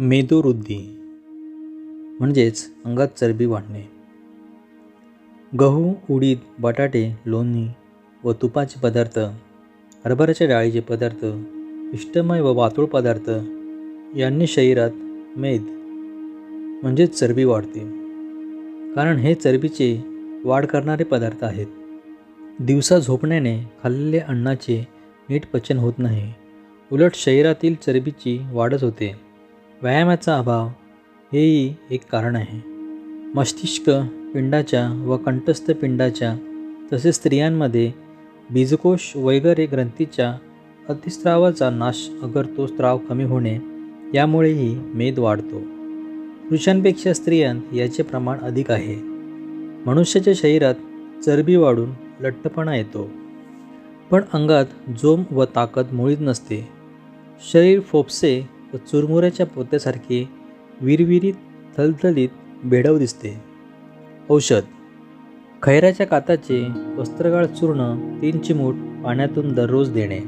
मेदोवृद्धी म्हणजेच अंगात चरबी वाढणे. गहू उडीद बटाटे लोणी व तुपाचे पदार्थ हरभऱ्याच्या डाळीचे पदार्थ पिष्टमय व वातुळ पदार्थ यांनी शरीरात मेद म्हणजेच चरबी वाढते. कारण हे चरबीचे वाढ करणारे पदार्थ आहेत. दिवसा झोपण्याने खाल्लेल्या अन्नाचे नीट पचन होत नाही. उलट शरीरातील चरबीची वाढच होते. व्यायामाचा अभाव हेही एक कारण आहे. मस्तिष्क पिंडाच्या व कंठस्थ पिंडाच्या तसेच स्त्रियांमध्ये बीजकोश वगैरे ग्रंथीच्या अतिस्रावाचा नाश अगर तो स्त्राव कमी होणे यामुळेही मेद वाढतो. पुरुषांपेक्षा स्त्रियांत याचे प्रमाण अधिक आहे. मनुष्याच्या शरीरात चरबी वाढून लठ्ठपणा येतो. पण अंगात जोम व ताकद मुळीच नसते. शरीर फोपसे व चुरमुऱ्याच्या पोत्यासारखे विरविरीत थलथलीत भेडव दिसते. औषध. खैराच्या काताचे वस्त्रगाळ चूर्ण तीन चिमूट पाण्यातून दररोज देणे.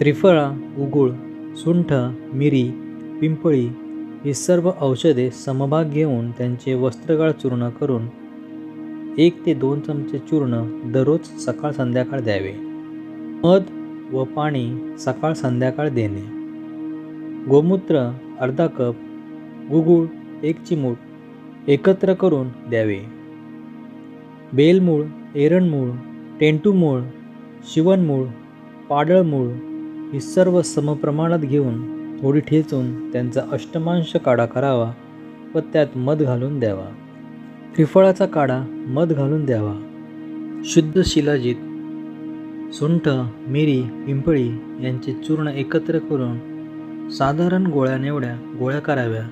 त्रिफळा उगूळ सुंठ मिरी पिंपळी ही सर्व औषधे समभाग घेऊन त्यांचे वस्त्रगाळ चूर्ण करून एक ते दोन चमचे चूर्ण दररोज सकाळ संध्याकाळ द्यावे. मध व पाणी सकाळ संध्याकाळ देणे. गोमूत्र अर्धा कप गुगुळ एक चिमूट एकत्र करून द्यावे. बेलमूळ एरणमूळ टेंटूमूळ शिवणमूळ पाडळमूळ ही सर्व समप्रमाणात घेऊन थोडी ठेचून त्यांचा अष्टमांश काढा करावा व त्यात मध घालून द्यावा. त्रिफळाचा काढा मध घालून द्यावा. शुद्ध शिलाजीत सुंठ मिरी पिंपळी यांचे चूर्ण एकत्र करून साधारण गोळ्या निवड्या गोळ्या कराव्या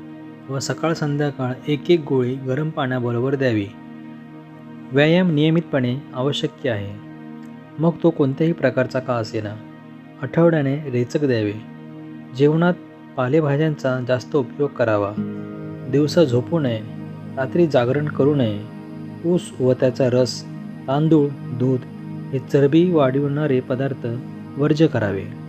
व सकाळ संध्याकाळ एक एक गोळी गरम पाण्याबरोबर द्यावी. व्यायाम नियमितपणे आवश्यक आहे. मग तो कोणत्याही प्रकारचा का असेना. आठवड्याने रेचक द्यावे. जेवणात पालेभाज्यांचा जास्त उपयोग करावा. दिवसा झोपू नये. रात्री जागरण करू नये. ऊस व त्याचा रस तांदूळ दूध हे चरबी वाढविणारे पदार्थ वर्ज्य करावे.